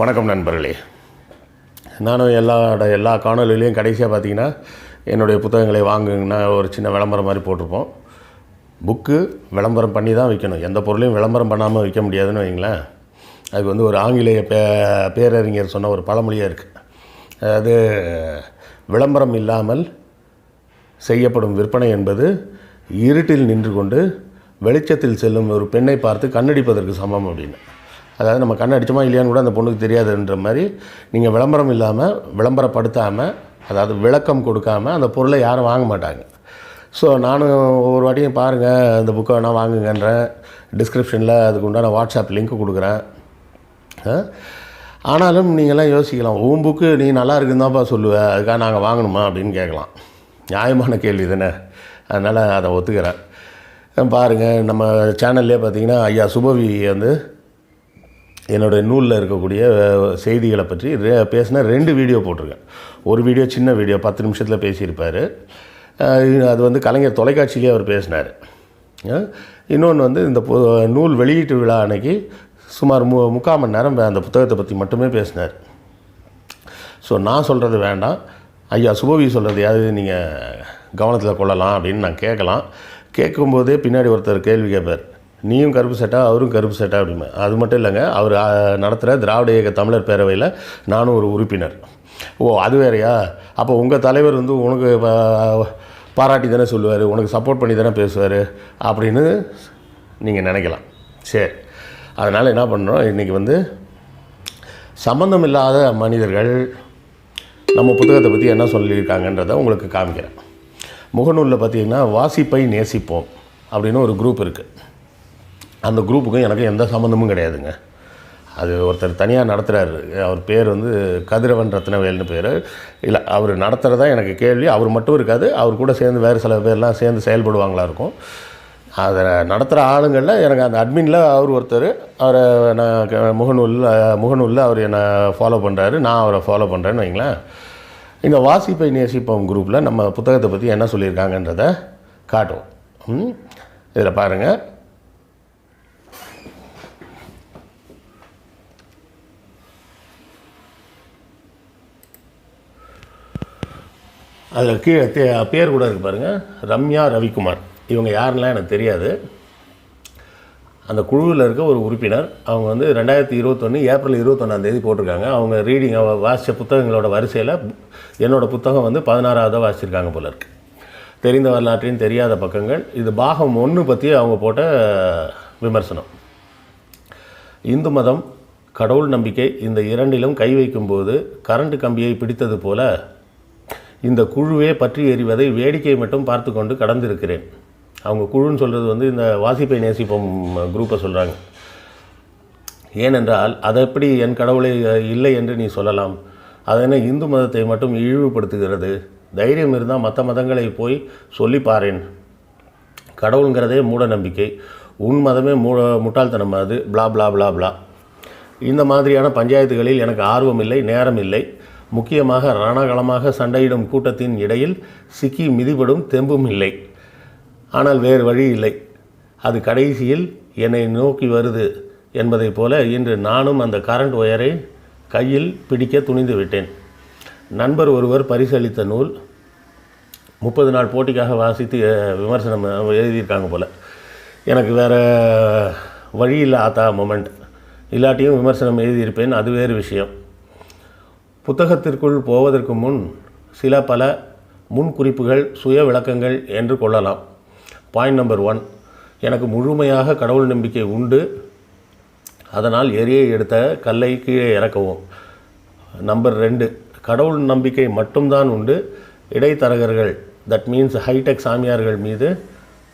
வணக்கம் நண்பர்களே. நானும் எல்லா எல்லா காணொலியிலையும் கடைசியாக பார்த்தீங்கன்னா என்னுடைய புத்தகங்களை வாங்குங்கன்னா ஒரு சின்ன விளம்பரம் மாதிரி போட்டிருப்போம். புக்கு விளம்பரம் பண்ணி தான் விற்கணும் எந்த பொருளையும் விளம்பரம் பண்ணாமல் விற்க முடியாதுன்னு வைங்களேன். அதுக்கு வந்து ஒரு ஆங்கிலேய பே பேரறிஞர் சொன்ன ஒரு பழமொழியாக இருக்குது அதாவது விளம்பரம் இல்லாமல் செய்யப்படும் விற்பனை என்பது இருட்டில் நின்று கொண்டு வெளிச்சத்தில் செல்லும் ஒரு பெண்ணை பார்த்து கண்ணடிப்பதற்கு சமம் அப்படின்னு. அதாவது நம்ம கண்ணடிச்சோமா இல்லையான்னு கூட அந்த பொண்ணுக்கு தெரியாதுன்ற மாதிரி நீங்கள் விளம்பரம் இல்லாமல் விளம்பரப்படுத்தாமல் அதாவது விளக்கம் கொடுக்காம அந்த பொருளை யாரும் வாங்க மாட்டாங்க. ஸோ நானும் ஒவ்வொரு வாட்டியும் பாருங்கள் அந்த புக்கை வேணால் வாங்குங்கன்றேன். டிஸ்கிரிப்ஷனில் அதுக்கு உண்டான வாட்ஸ்அப் லிங்க் கொடுக்குறேன். ஆ? ஆனாலும் நீங்களாம் யோசிக்கலாம் உன் புக்கு நீ நல்லா இருக்குன்னு தான்ப்பா சொல்லுவேன் அதுக்காக நாங்கள் வாங்கணுமா? அப்படின்னு கேட்கலாம். நியாயமான கேள்வி தானே. அதனால் அதை ஒத்துக்கிறேன். பாருங்கள் நம்ம சேனல்லே பார்த்தீங்கன்னா ஐயா சுபவி வந்து என்னுடைய நூலில் இருக்கக்கூடிய செய்திகளை பற்றி ரே பேசின ரெண்டு வீடியோ போட்டிருக்கேன். ஒரு வீடியோ சின்ன வீடியோ பத்து நிமிஷத்தில் பேசியிருப்பார். அது வந்து கலைஞர் தொலைக்காட்சியிலே அவர் பேசினார். இன்னொன்று வந்து இந்த பு- நூல் வெளியீட்டு விழா அன்னைக்கு சுமார் மு முக்கால் மணி நேரம் அந்த புத்தகத்தை பற்றி மட்டுமே பேசினார். ஸோ நான் சொல்கிறது வேண்டாம். ஐயா சுபவி சொல்கிறது யாரு நீங்கள் கவனத்தில் கொள்ளலாம் அப்படின்னு நான் கேட்கலாம். கேட்கும்போதே பின்னாடி ஒருத்தர் கேள்வி கேட்பார் நீயும் கருப்பு சட்டா அவரும் கருப்பு சட்டா அப்படிமே அது மட்டும் இல்லைங்க அவர் நடத்துகிற திராவிட இயக்க தமிழர் பேரவையில் நானும் ஒரு உறுப்பினர். ஓ அது வேறையா? அப்போ உங்கள் தலைவர் வந்து உனக்கு பாராட்டி தானே சொல்லுவார் உனக்கு சப்போர்ட் பண்ணி தானே பேசுவார் அப்படின்னு நீங்கள் நினைக்கலாம். சரி. அதனால் என்ன பண்ணுறோம் இன்றைக்கி வந்து சம்மந்தம் இல்லாத மனிதர்கள் நம்ம புத்தகத்தை பற்றி என்ன சொல்லியிருக்காங்கன்றதை உங்களுக்கு காமிக்கிறேன். முகநூலில் பார்த்தீங்கன்னா வாசிப்பை நேசிப்போம் அப்படின்னு ஒரு குரூப் இருக்குது அந்த குரூப்புக்கும் எனக்கு எந்த சம்மந்தமும் கிடையாதுங்க. அது ஒருத்தர் தனியாக நடத்துகிறாரு அவர் பேர் வந்து கதிரவன் ரத்னவேல்னு பேர். இல்லை அவர் நடத்துகிறதா எனக்கு கேள்வி. அவர் மட்டும் இருக்காது. அவர் கூட சேர்ந்து வேறு சில பேர்லாம் சேர்ந்து செயல்படுவாங்களா இருக்கும். அதை நடத்துகிற ஆளுங்களில் எனக்கு அந்த அட்மினில் அவர் ஒருத்தர். அவரை நான் முகநூலில் முகநூலில் அவர் என்னை ஃபாலோ பண்ணுறாரு நான் அவரை ஃபாலோ பண்ணுறேன்னு வைங்களேன். இந்த வாசிப்பை நேசிப்போம் குரூப்பில் நம்ம புத்தகத்தை பற்றி என்ன சொல்லியிருக்காங்கன்றதை காட்டுவோம். இதில் பாருங்கள் அதில் கீழே தே பேர் கூட இருக்கு பாருங்கள் ரம்யா ரவிக்குமார். இவங்க யாருன்னெலாம் எனக்கு தெரியாது. அந்த குழுவில் இருக்க ஒரு உறுப்பினர். அவங்க வந்து ரெண்டாயிரத்தி இருபத்தொன்று ஏப்ரல் இருபத்தொன்னாம் தேதி போட்டிருக்காங்க. அவங்க ரீடிங் வாசித்த புத்தகங்களோட வரிசையில் என்னோடய புத்தகம் வந்து பதினாறாவதாக வாசிச்சிருக்காங்க போல இருக்கு. தெரிந்த வரலாற்றின் தெரியாத பக்கங்கள். இது பாகம் ஒன்று பற்றி அவங்க போட்ட விமர்சனம். இந்து மதம் கடவுள் நம்பிக்கை இந்த இரண்டிலும் கை வைக்கும்போது கரண்ட் கம்பியை பிடித்தது போல இந்த குழுவே பற்றி எறிவதை வேடிக்கை மட்டும் பார்த்து கொண்டு கடந்திருக்கிறேன். அவங்க குழுன்னு சொல்கிறது வந்து இந்த வாசிப்பை நேசிப்போம் குரூப்பை சொல்கிறாங்க ஏனென்றால் அதை எப்படி என் கடவுளை இல்லை என்று நீ சொல்லலாம். அது என்ன இந்து மதத்தை மட்டும் இழிவுபடுத்துகிறது? தைரியம் இருந்தால் மற்ற மதங்களை போய் சொல்லி பாரேன். கடவுளுங்கிறதே மூட நம்பிக்கை. உன் மதமே மூ முட்டாள்தனம் அது பிளா பிளா பிளா பிளா இந்த மாதிரியான பஞ்சாயத்துகளில் எனக்கு ஆர்வம் இல்லை நேரம் இல்லை. முக்கியமாக ரணகளமாக சண்டையிடும் கூட்டத்தின் இடையில் சிக்கி மிதிபடும் தெம்பும் இல்லை. ஆனால் வேறு வழி இல்லை. அது கடைசியில் என்னை நோக்கி வருது என்பதைப் போல இன்று நானும் அந்த கரண்ட் ஒயரை கையில் பிடிக்க துணிந்து விட்டேன். நண்பர் ஒருவர் பரிசளித்த நூல் முப்பது நாள் போட்டிக்காக வாசித்து விமர்சனம் எழுதியிருக்காங்க போல். எனக்கு வேறு வழி இல்லை ஆத்தா மொமெண்ட் இல்லாட்டியும் விமர்சனம் எழுதியிருப்பேன். அது வேறு விஷயம். புத்தகத்திற்குள் போவதற்கு முன் சில பல முன் குறிப்புகள் சுய விளக்கங்கள் என்று கொள்ளலாம். பாயிண்ட் நம்பர் ஒன் எனக்கு முழுமையாக கடவுள் நம்பிக்கை உண்டு. அதனால் எரியை எடுத்த கல்லை கீழே இறக்கவும். நம்பர் ரெண்டு. கடவுள் நம்பிக்கை மட்டும்தான் உண்டு. இடைத்தரகர்கள் தட் மீன்ஸ் ஹைடெக் சாமியார்கள் மீது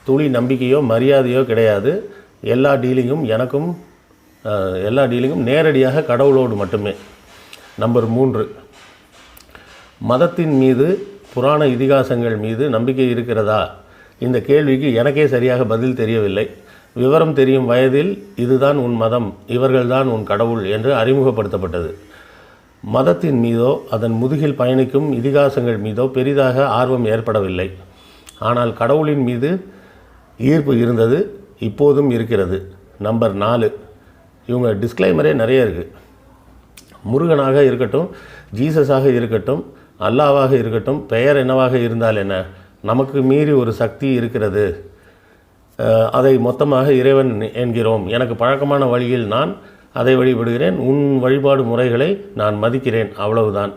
துளி நம்பிக்கையோ மரியாதையோ கிடையாது. எல்லா டீலிங்கும் எனக்கும் எல்லா டீலிங்கும் நேரடியாக கடவுளோடு மட்டுமே. நம்பர் மூன்று. மதத்தின் மீது புராண இதிகாசங்கள் மீது நம்பிக்கை இருக்கிறதா? இந்த கேள்விக்கு எனக்கே சரியாக பதில் தெரியவில்லை. விவரம் தெரியும் வயதில் இதுதான் உன் மதம் இவர்கள்தான் உன் கடவுள் என்று அறிமுகப்படுத்தப்பட்டது. மதத்தின் மீதோ அதன் முதுகில் பயணிக்கும் இதிகாசங்கள் மீதோ பெரிதாக ஆர்வம் ஏற்படவில்லை. ஆனால் கடவுளின் மீது ஈர்ப்பு இருந்தது இப்போதும் இருக்கிறது. நம்பர் நாலு. இவங்க டிஸ்க்ளைமரே நிறைய இருக்குது முருகனாக இருக்கட்டும் ஜீசஸாக இருக்கட்டும் அல்லாவாக இருக்கட்டும் பெயர் என்னவாக இருந்தால் என்ன? நமக்கு மீறி ஒரு சக்தி இருக்கிறது. அதை மொத்தமாக இறைவன் என்கிறோம். எனக்கு பழக்கமான வழியில் நான் அதை வழிபடுகிறேன். உன் வழிபாடு முறைகளை நான் மதிக்கிறேன். அவ்வளவுதான்.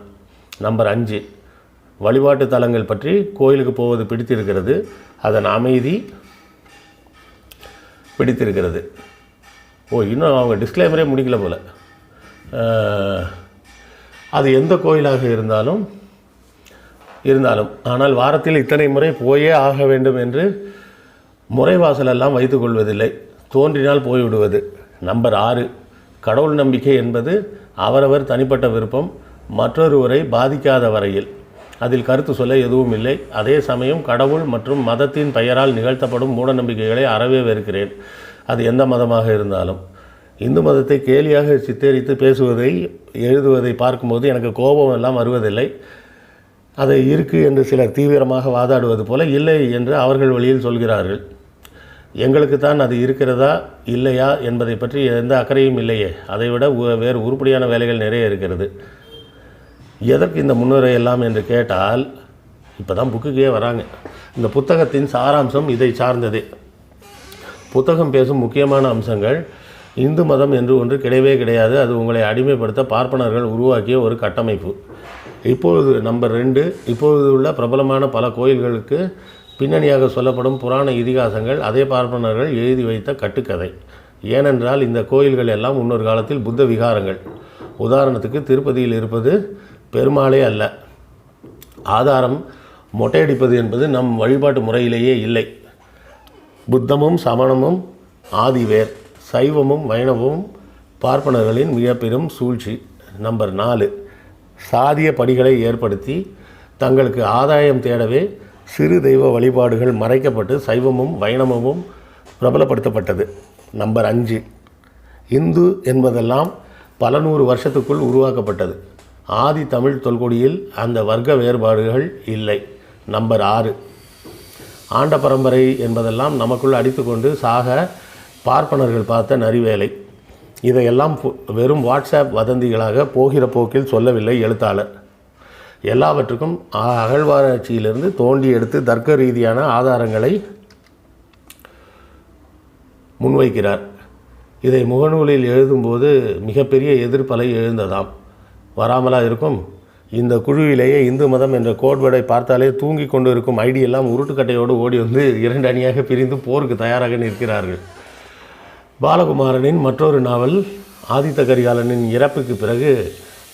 நம்பர் அஞ்சு. வழிபாட்டு தலங்கள் பற்றி கோயிலுக்கு போவது பிடித்திருக்கிறது. அதன் அமைதி பிடித்திருக்கிறது. ஓ இன்னும் அவங்க டிஸ்க்ளைமரே முடிக்கல போல். அது எந்த கோயிலாக இருந்தாலும் இருந்தாலும் ஆனால் வாரத்தில் இத்தனை முறை போயே ஆக வேண்டும் என்று முறைவாசலெல்லாம் வைத்துக்கொள்வதில்லை தோன்றினால் போய்விடுவது. நம்பர் ஆறு. கடவுள் நம்பிக்கை என்பது அவரவர் தனிப்பட்ட விருப்பம் மற்றொருவரை பாதிக்காத வரையில். அதில் கருத்து சொல்ல எதுவும் இல்லை. அதே சமயம் கடவுள் மற்றும் மதத்தின் பெயரால் நிகழ்த்தப்படும் மூடநம்பிக்கைகளை அறவே வெறுக்கிறேன். அது எந்த மதமாக இருந்தாலும். இந்து மதத்தை கேலியாக சித்தரித்து பேசுவதை எழுதுவதை பார்க்கும்போது எனக்கு கோபம் எல்லாம் வருவதில்லை. அது இருக்கு என்று சிலர் தீவிரமாக வாதாடுவது போல இல்லை என்று அவர்கள் வழியில் சொல்கிறார்கள். எங்களுக்கு தான் அது இருக்கிறதா இல்லையா என்பதை பற்றி எந்த அக்கறையும் இல்லையே. அதைவிட வேறு உருப்படியான வேலைகள் நிறைய இருக்கிறது. எதற்கு இந்த முன்னுரை எல்லாம் என்று கேட்டால் இப்போ தான் புக்குக்கே வராங்க. இந்த புத்தகத்தின் சாராம்சம் இதை சார்ந்ததே. புத்தகம் பேசும் முக்கியமான அம்சங்கள் இந்து மதம் என்று ஒன்று கிடையவே கிடையாது. அது உங்களை அடிமைப்படுத்த பார்ப்பனர்கள் உருவாக்கிய ஒரு கட்டமைப்பு. இப்பொழுது நம்பர் ரெண்டு இப்பொழுது உள்ள பிரபலமான பல கோயில்களுக்கு பின்னணியாக சொல்லப்படும் புராண இதிகாசங்கள் அதே பார்ப்பனர்கள் எழுதி வைத்த கட்டுக்கதை. ஏனென்றால் இந்த கோயில்கள் எல்லாம் முன்னொரு காலத்தில் புத்த விகாரங்கள். உதாரணத்துக்கு திருப்பதியில் இருப்பது பெருமாளே அல்ல. ஆதாரம் மொட்டையடிப்பது என்பது நம் வழிபாட்டு முறையிலேயே இல்லை. புத்தமும் சமணமும் ஆதிவேர். சைவமும் வைணவமும் பார்ப்பனர்களின் மிக பெரும் சூழ்ச்சி. நம்பர் நாலு. சாதிய படிகளை ஏற்படுத்தி தங்களுக்கு ஆதாயம் தேடவே சிறு தெய்வ வழிபாடுகள் மறைக்கப்பட்டு சைவமும் வைணவமும் பிரபலப்படுத்தப்பட்டது. நம்பர் அஞ்சு. இந்து என்பதெல்லாம் பல நூறு வருஷத்துக்குள் உருவாக்கப்பட்டது. ஆதி தமிழ் தொல்குடியில் அந்த வர்க்க வேறுபாடுகள் இல்லை. நம்பர் ஆறு. ஆண்ட பரம்பரை என்பதெல்லாம் நமக்குள் அடித்துக்கொண்டு சாக பார்ப்பனர்கள் பார்த்த நரிவேலை. இதையெல்லாம் வெறும் வாட்ஸ்அப் வதந்திகளாக போகிற போக்கில் சொல்லவில்லை எழுத்தாளர். எல்லாவற்றுக்கும் அகழ்வாராய்ச்சியிலிருந்து தோண்டி எடுத்து தர்க்க ரீதியான ஆதாரங்களை முன்வைக்கிறார். இதை முகநூலில் எழுதும்போது மிகப்பெரிய எதிர்ப்பலை எழுந்ததாம். வராமலா இருக்கும். இந்த குழுவிலேயே இந்து மதம் என்ற கோட்வேர்டை பார்த்தாலே தூங்கி கொண்டு இருக்கும். ஐடியெல்லாம் உருட்டுக்கட்டையோடு ஓடி வந்து இரண்டு அணியாக பிரிந்து போருக்கு தயாராக நிற்கிறார்கள். பாலகுமாரனின் மற்றொரு நாவல் ஆதித்த கரிகாலனின் இறப்புக்கு பிறகு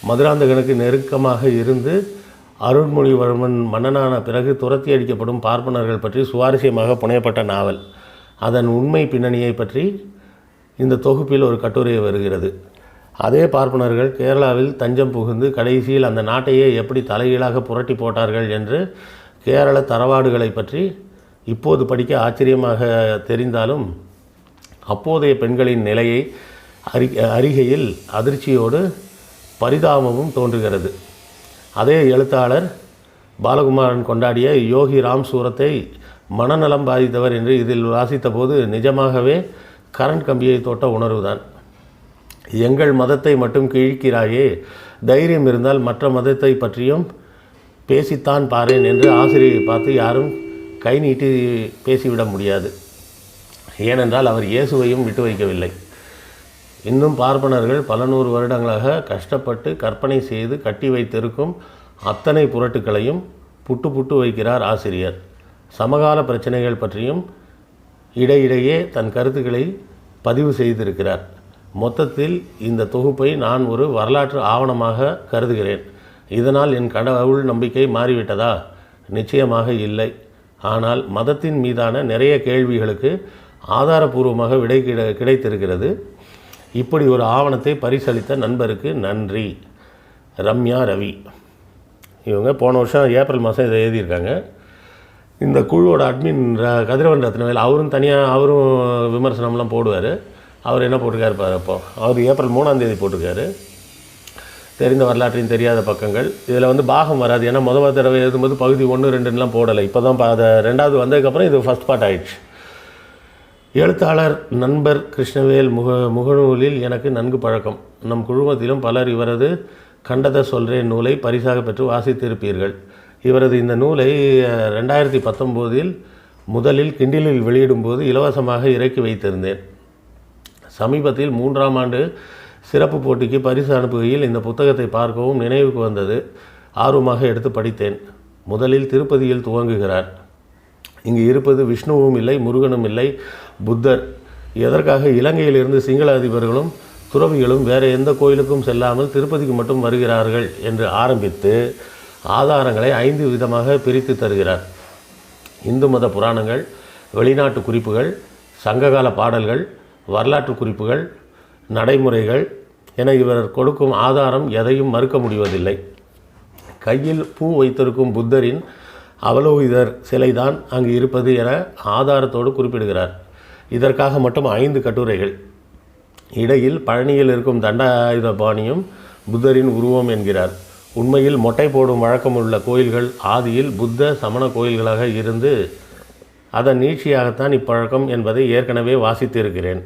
மதுராந்தகனுக்கு நெருக்கமாக இருந்து அருண்மொழிவர்மன் மன்னனான பிறகு துரத்தி அடிக்கப்படும் பார்ப்பனர்கள் பற்றி சுவாரஸ்யமாக புனையப்பட்ட நாவல். அதன் உண்மை பின்னணியை பற்றி இந்த தொகுப்பில் ஒரு கட்டுரை வருகிறது. அதே பார்ப்பனர்கள் கேரளாவில் தஞ்சம் புகுந்து கடைசியில் அந்த நாட்டையே எப்படி தலைகீழாக புரட்டி போட்டார்கள் என்று கேரள தரவாடுகளை பற்றி இப்போது படிக்க ஆச்சரியமாக தெரிந்தாலும் அப்போதைய பெண்களின் நிலையை அறி அறிகையில் அதிர்ச்சியோடு பரிதாபமும் தோன்றுகிறது. அதே எழுத்தாளர் பாலகுமாரன் கொண்டாடிய யோகி ராம் சூரத்தை மனநலம் பாதித்தவர் என்று இதில் வாசித்தபோது நிஜமாகவே கரண்ட் கம்பியை தோட்ட உணர்வுதான். எங்கள் மதத்தை மட்டும் கிழிக்கிறாயே தைரியம் இருந்தால் மற்ற மதத்தை பற்றியும் பேசித்தான் பாரேன் என்று ஆசிரியை பார்த்து யாரும் கை நீட்டி பேசிவிட முடியாது. ஏனென்றால் அவர் இயேசுவையும் விட்டு வைக்கவில்லை. இன்னும் பார்ப்பனர்கள் பல நூறு வருடங்களாக கஷ்டப்பட்டு கற்பனை செய்து கட்டி வைத்திருக்கும் அத்தனை புரட்டுக்களையும் புட்டு புட்டு வைக்கிறார் ஆசிரியர். சமகால பிரச்சனைகள் பற்றியும் இடையிடையே தன் கருத்துக்களை பதிவு செய்திருக்கிறார். மொத்தத்தில் இந்த தொகுப்பை நான் ஒரு வரலாற்று ஆவணமாக கருதுகிறேன். இதனால் என் கடவுள் நம்பிக்கை மாறிவிட்டதா? நிச்சயமாக இல்லை. ஆனால் மதத்தின் மீதான நிறைய கேள்விகளுக்கு ஆதாரபூர்வமாக விடை கிட கிடைத்திருக்கிறது. இப்படி ஒரு ஆவணத்தை பரிசளித்த நண்பருக்கு நன்றி. ரம்யா ரவி. இவங்க போன வருஷம் ஏப்ரல் மாதம் இதை எழுதியிருக்காங்க. இந்த குழுவோட அட்மின் ர- கதிரவன் ரத்னவேல் அவரும் தனியாக அவரும் விமர்சனம்லாம் போடுவார். அவர் என்ன போட்டிருக்காரு பாரு அப்போ. அவர் ஏப்ரல் மூணாந்தேதி போட்டிருக்காரு. தெரிந்த வரலாற்றின் தெரியாத பக்கங்கள். இதில் வந்து பாகம் வராது. ஏன்னா முதல் தடவை எழுதும்போது பகுதி ஒன்று ரெண்டுலாம் போடலை. இப்போ தான் அதை ரெண்டாவது வந்ததுக்கப்புறம் இது ஃபஸ்ட் பார்ட் ஆயிடுச்சு. எழுத்தாளர் நண்பர் கிருஷ்ணவேல் முக முகநூலில் எனக்கு நன்கு பழக்கம். நம் குழுமத்திலும் பலர் இவரது கண்டத சொல்றேன் நூலை பரிசாக பெற்று வாசித்திருப்பீர்கள். இவரது இந்த நூலை ரெண்டாயிரத்தி பத்தொம்போதில் முதலில் கிண்டிலில் வெளியிடும்போது இலவசமாக இறக்கி வைத்திருந்தேன். சமீபத்தில் மூன்றாம் ஆண்டு சிறப்பு போட்டிக்கு பரிசு அனுப்புகையில் இந்த புத்தகத்தை பார்க்கவும் நினைவுக்கு வந்தது. ஆர்வமாக எடுத்து படித்தேன். முதலில் திருப்பதியில் துவங்குகிறார். இங்கு இருப்பது விஷ்ணுவும் இல்லை முருகனும் இல்லை புத்தர். எதற்காக? இலங்கையிலிருந்து சிங்கள அதிபர்களும் துறவிகளும் வேறு எந்த கோயிலுக்கும் செல்லாமல் திருப்பதிக்கு மட்டும் வருகிறார்கள் என்று ஆரம்பித்து ஆதாரங்களை ஐந்து விதமாக பிரித்து தருகிறார். இந்து மத புராணங்கள் வெளிநாட்டு குறிப்புகள் சங்ககால பாடல்கள் வரலாற்று குறிப்புகள் நடைமுறைகள் என இவர் கொடுக்கும் ஆதாரம் எதையும் மறுக்க முடிவதில்லை. கையில் பூ வைத்திருக்கும் புத்தரின் அவலோகிதர் சிலைதான் அங்கு இருப்பது என ஆதாரத்தோடு குறிப்பிடுகிறார். இதற்காக மட்டும் ஐந்து கட்டுரைகள். இடையில் பழனியில் இருக்கும் தண்டாயுத பாணியும் புத்தரின் உருவம் என்கிறார். உண்மையில் மொட்டை போடும் வழக்கமுள்ள கோயில்கள் ஆதியில் புத்த சமண கோயில்களாக இருந்து அதன் நீட்சியாகத்தான் இப்பழக்கம் என்பதை ஏற்கனவே வாசித்திருக்கிறேன்.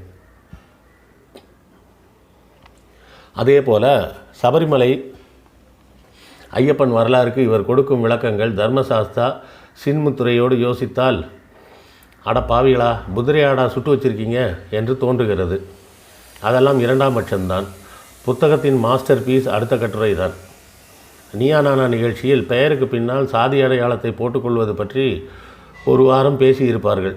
அதே போல சபரிமலை ஐயப்பன் வரலாறுக்கு இவர் கொடுக்கும் விளக்கங்கள் தர்மசாஸ்தா சின்முத்துறையோடு யோசித்தால் அட பாவிகளா குதிரையாடா சுட்டு வச்சிருக்கீங்க என்று தோன்றுகிறது. அதெல்லாம் இரண்டாம் பட்சம்தான். புத்தகத்தின் மாஸ்டர் பீஸ் அடுத்த கட்டுரை தான் நீயா நானா நிகழ்ச்சியில் பெயருக்கு பின்னால் சாதி அடையாளத்தை போட்டுக்கொள்வது பற்றி ஒரு வாரம் பேசியிருப்பார்கள்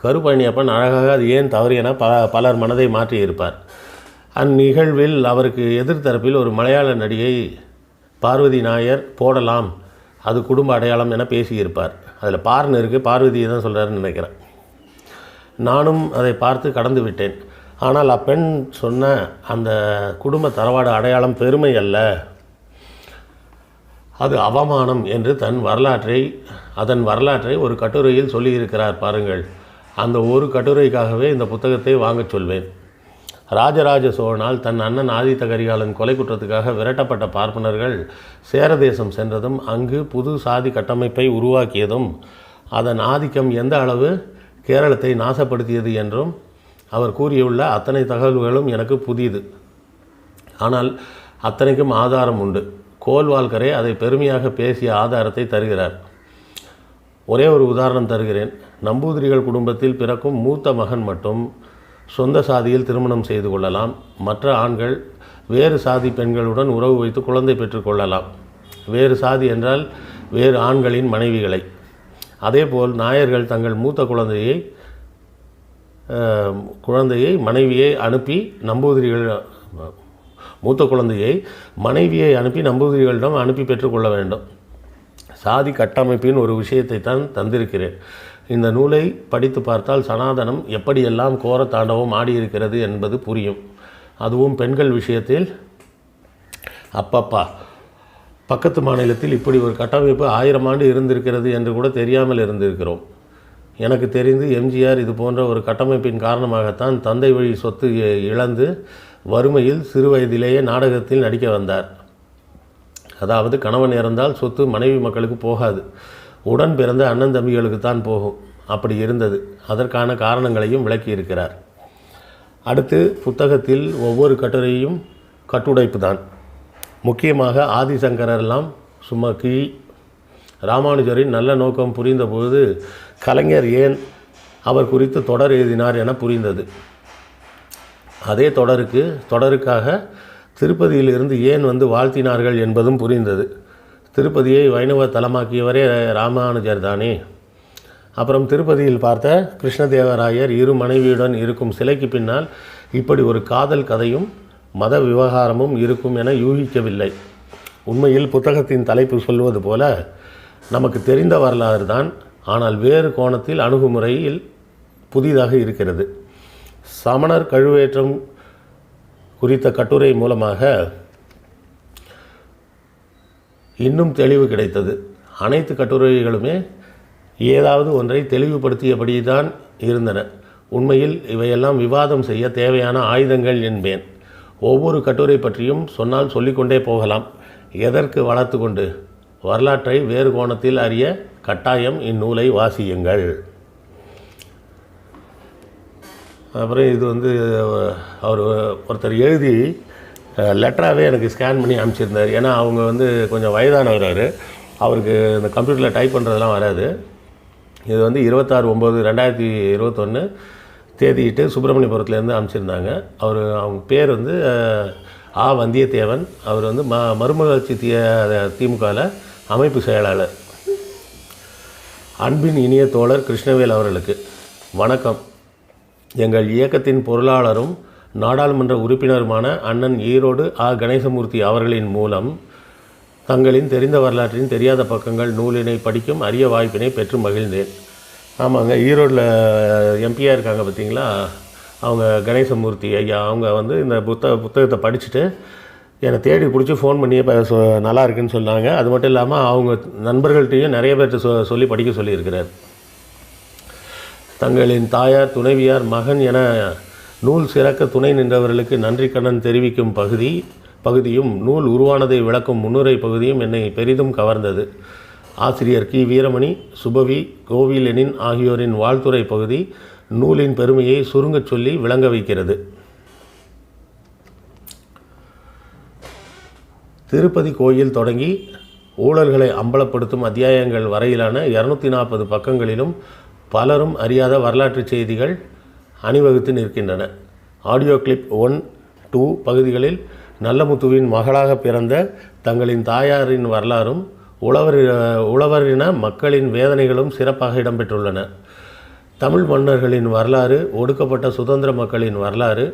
கருப்பழனியப்பன் அழகாக அது ஏன் தவறு என பல பலர் மனதை மாற்றியிருப்பார் அந்நிகழ்வில் அவருக்கு எதிர்த்தரப்பில் ஒரு மலையாள நடிகை பார்வதி நாயர் போடலாம் அது குடும்ப அடையாளம் என பேசியிருப்பார். அதில் பார்னு இருக்குது பார்வதியை தான் சொல்கிறாருன்னு நினைக்கிறேன். நானும் அதை பார்த்து கடந்து விட்டேன். ஆனால் அப்பெண் சொன்ன அந்த குடும்ப தரவாடு அடையாளம் பெருமை அல்ல. அது அவமானம் என்று தன் வரலாற்றை அதன் வரலாற்றை ஒரு கட்டுரையில் சொல்லியிருக்கிறார் பாருங்கள். அந்த ஒரு கட்டுரைக்காகவே இந்த புத்தகத்தை வாங்கச் சொல்வேன். ராஜராஜ சோழனால் தன் அண்ணன் ஆதித்த கரிகாலன் கொலை குற்றத்துக்காக விரட்டப்பட்ட பார்ப்பனர்கள் சேரதேசம் சென்றதும் அங்கு புது சாதி கட்டமைப்பை உருவாக்கியதும் அதன் ஆதிக்கம் எந்த அளவு கேரளத்தை நாசப்படுத்தியது என்றும் அவர் கூறியுள்ள அத்தனை தகவல்களும் எனக்கு புதியது ஆனால் அத்தனைக்கும் ஆதாரம் உண்டு. கோல்வால்கரே அதை பெருமையாக பேசிய ஆதாரத்தை தருகிறார். ஒரே ஒரு உதாரணம் தருகிறேன். நம்பூதிரிகள் குடும்பத்தில் பிறக்கும் மூத்த மகன் மட்டும் சொந்த சாதியில் திருமணம் செய்து கொள்ளலாம். மற்ற ஆண்கள் வேறு சாதி பெண்களுடன் உறவு வைத்து குழந்தை பெற்றுக்கொள்ளலாம் வேறு சாதி என்றால் வேறு ஆண்களின் மனைவிகளை. அதேபோல் நாயர்கள் தங்கள் மூத்த குழந்தையை குழந்தையை மனைவியை அனுப்பி நம்பூதிரிகள் மூத்த குழந்தையை மனைவியை அனுப்பி நம்பூதிரிகளிடம் அனுப்பி பெற்றுக்கொள்ள வேண்டும். சாதி கட்டமைப்பின் ஒரு விஷயத்தை தான் தந்திருக்கிறேன். இந்த நூலை படித்து பார்த்தால் சனாதனம் எப்படியெல்லாம் கோர தாண்டவம் ஆடியிருக்கிறது என்பது புரியும். அதுவும் பெண்கள் விஷயத்தில் அப்பப்பா. பக்கத்து மாநிலத்தில் இப்படி ஒரு கட்டமைப்பு ஆயிரம் ஆண்டு இருந்திருக்கிறது என்று கூட தெரியாமல் இருந்திருக்கிறோம். எனக்கு தெரிந்து எம்ஜிஆர் இது போன்ற ஒரு கட்டமைப்பின் காரணமாகத்தான் தந்தை வழி சொத்து இழந்து வறுமையில் சிறு வயதிலேயே நாடகத்தில் நடிக்க வந்தார். அதாவது கணவன் இறந்தால் சொத்து மனைவி மக்களுக்கு போகாது. உடன் பிறந்த அண்ணன் தம்பிகளுக்கு தான் போகும். அப்படி இருந்தது. அதற்கான காரணங்களையும் விளக்கியிருக்கிறார் அடுத்து புத்தகத்தில் ஒவ்வொரு கட்டுரையும் கட்டுடைப்பு தான். முக்கியமாக ஆதிசங்கரெல்லாம் சும்மா கி. ராமானுஜரின் நல்ல நோக்கம் புரிந்தபோது கலைஞர் ஏன் அவர் குறித்து தொடர் எழுதினார் என புரிந்தது. அதே தொடருக்கு தொடருக்காக திருப்பதியிலிருந்து ஏன் வந்து வாழ்த்தினார்கள் என்பதும் புரிந்தது. திருப்பதியை வைணவ தலமாக்கியவரே ராமானுஜர் தானே. அப்புறம் திருப்பதியில் பார்த்த கிருஷ்ணதேவராயர் இரு மனைவியுடன் இருக்கும் சிலைக்கு பின்னால் இப்படி ஒரு காதல் கதையும் மத விவகாரமும் இருக்கும் என யூகிக்கவில்லை. உண்மையில் புத்தகத்தின் தலைப்பு சொல்வது போல நமக்கு தெரிந்த வரலாறு தான் ஆனால் வேறு கோணத்தில் அணுகுமுறையில் புதிதாக இருக்கிறது. சமணர் கழுவேற்றம் குறித்த கட்டுரை மூலமாக இன்னும் தெளிவு கிடைத்தது. அனைத்து கட்டுரைகளுமே ஏதாவது ஒன்றை தெளிவுபடுத்தியபடி தான் இருந்தன. உண்மையில் இவையெல்லாம் விவாதம் செய்ய தேவையான ஆயுதங்கள் என்பேன். ஒவ்வொரு கட்டுரை பற்றியும் சொன்னால் சொல்லிக்கொண்டே போகலாம். எதற்கு வளர்த்து கொண்டு? வரலாற்றை வேறு கோணத்தில் அறிய கட்டாயம் இந்நூலை வாசியுங்கள். அப்புறம் இது வந்து அவர் ஒருத்தர் எழுதி லெட்டராகவே எனக்கு ஸ்கேன் பண்ணி அனுப்பிச்சிருந்தார். ஏன்னா அவங்க வந்து கொஞ்சம் வயதானவர் அவருக்கு இந்த கம்ப்யூட்டரில் டைப் பண்ணுறதெல்லாம் வராது. இது வந்து இருபத்தாறு ஒம்பது ரெண்டாயிரத்தி இருபத்தொன்று தேதியிட்டு சுப்பிரமணியபுரத்துலேருந்து அனுப்பிச்சிருந்தாங்க. அவர் அவங்க பேர் வந்து ஆ வந்தியத்தேவன். அவர் வந்து ம மறுமலர்ச்சி தீ திமுகவில் அமைப்பு செயலாளர். அன்பின் இனிய தோழர் கிருஷ்ணவேல் அவர்களுக்கு வணக்கம். எங்கள் இயக்கத்தின் பொருளாளரும் நாடாளுமன்ற உறுப்பினருமான அண்ணன் ஈரோடு ஆ. கணேசமூர்த்தி அவர்களின் மூலம் தங்களின் தெரிந்த வரலாற்றின் தெரியாத பக்கங்கள் நூலினை படிக்கும் அரிய வாய்ப்பினை பெற்று மகிழ்ந்தேன். ஆமாங்க ஈரோட்டில் எம்பியாக இருக்காங்க பார்த்தீங்களா? அவங்க கணேசமூர்த்தி ஐயா அவங்க வந்து இந்த புத்த புத்தகத்தை படிச்சுட்டு என்னை தேடி பிடிச்சி ஃபோன் பண்ணி இப்போ சொ நல்லா இருக்குன்னு சொன்னாங்க. அது மட்டும் இல்லாமல் அவங்க நண்பர்கள்ட்டையும் நிறைய பேர்கிட்ட சொ சொல்லி படிக்க சொல்லியிருக்கிறார். தங்களின் தாயார் துணைவியார் மகன் என நூல் சிறக்க துணை நின்றவர்களுக்கு நன்றி கடன் தெரிவிக்கும் பகுதி பகுதியும் நூல் உருவானதை விளக்கும் முன்னுரை பகுதியும் என்னை பெரிதும் கவர்ந்தது. ஆசிரியர் கி. வீரமணி சுபவி கோவிலெனின் ஆகியோரின் வாழ்த்துரை பகுதி நூலின் பெருமையை சுருங்கச் சொல்லி விளங்க வைக்கிறது. திருப்பதி கோயில் தொடங்கி ஊழல்களை அம்பலப்படுத்தும் அத்தியாயங்கள் வரையிலான இரநூத்தி நாற்பது பக்கங்களிலும் பலரும் அறியாத வரலாற்று செய்திகள் அணிவகுத்து நிற்கின்றன. ஆடியோ கிளிப் ஒன் டூ பகுதிகளில் நல்லமுத்துவின் மகளாக பிறந்த தங்களின் தாயாரின் வரலாறும் உழவர் உழவரின மக்களின் வேதனைகளும் சிறப்பாக இடம்பெற்றுள்ளன. தமிழ் மன்னர்களின் வரலாறு ஒடுக்கப்பட்ட சுதந்திர மக்களின் வரலாறு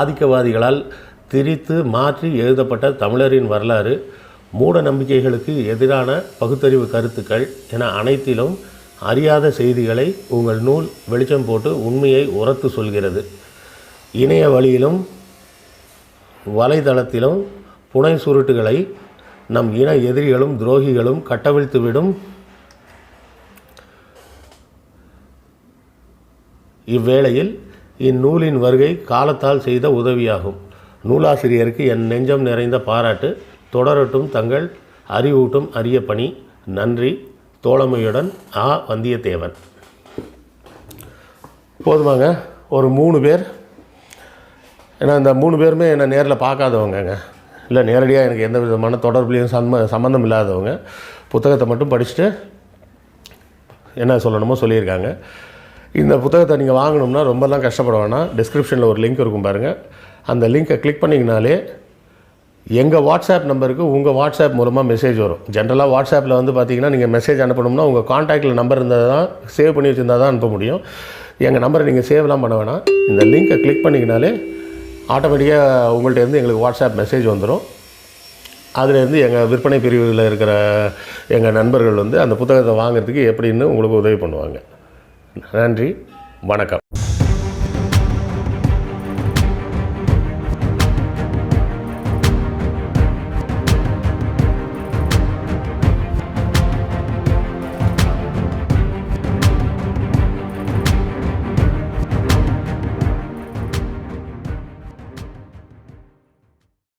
ஆதிக்கவாதிகளால் திரித்து மாற்றி எழுதப்பட்ட தமிழரின் வரலாறு மூட நம்பிக்கைகளுக்கு எதிரான பகுத்தறிவு கருத்துக்கள் என அனைத்திலும் அறியாத செய்திகளை உங்கள் நூல் வெளிச்சம் போட்டு உண்மையை உரத்து சொல்கிறது. இணைய வழியிலும் வலைதளத்திலும் புனை சுருட்டுகளை நம் இன எதிரிகளும் துரோகிகளும் கட்டவிழ்த்துவிடும். இவ்வேளையில் இந்நூலின் வருகை காலத்தால் செய்த உதவியாகும். நூலாசிரியருக்கு என் நெஞ்சம் நிறைந்த பாராட்டு. தொடரட்டும் தங்கள் அறிவூட்டும் அரிய பணி. நன்றி. தோழமையுடன் ஆ வந்தியத்தேவன். போதுமாங்க. ஒரு மூணு பேர். ஏன்னா இந்த மூணு பேருமே என்னை நேரில் பார்க்காதவங்கங்க. இல்லை நேரடியாக எனக்கு எந்த விதமான தொடர்புலையும் சம்ம சம்மந்தம் இல்லாதவங்க. புத்தகத்தை மட்டும் படிச்சுட்டு என்ன சொல்லணுமோ சொல்லியிருக்காங்க. இந்த புத்தகத்தை நீங்கள் வாங்கணும்னா ரொம்பலாம் கஷ்டப்பட வேணாம். டிஸ்கிரிப்ஷனில் ஒரு லிங்க் இருக்கும் பாருங்கள் அந்த லிங்க்கை கிளிக் பண்ணிங்கனாலே எங்கள் வாட்ஸ்அப் நம்பருக்கு உங்கள் வாட்ஸ்அப் மூலமாக மெசேஜ் வரும். ஜென்ரலாக வாட்ஸ்அப்பில் வந்து பார்த்தீங்கன்னா நீங்கள் மெசேஜ் அனுப்பணும்னா உங்கள் காண்டாக்டில் நம்பர் இருந்தால் தான் சேவ் பண்ணி வச்சுருந்தா தான் அனுப்ப முடியும். எங்கள் நம்பரை நீங்கள் சேவ்லாம் பண்ண வேணாம். இந்த லிங்க்கை கிளிக் பண்ணிங்கனாலே ஆட்டோமேட்டிக்காக உங்கள்கிட்ட இருந்து எங்களுக்கு வாட்ஸ்அப் மெசேஜ் வந்துடும் அதுலேருந்து எங்கள் விற்பனை பிரிவுகளில் இருக்கிற எங்கள் நண்பர்கள் வந்து அந்த புத்தகத்தை வாங்குறதுக்கு எப்படின்னு உங்களுக்கு உதவி பண்ணுவாங்க. நன்றி வணக்கம்.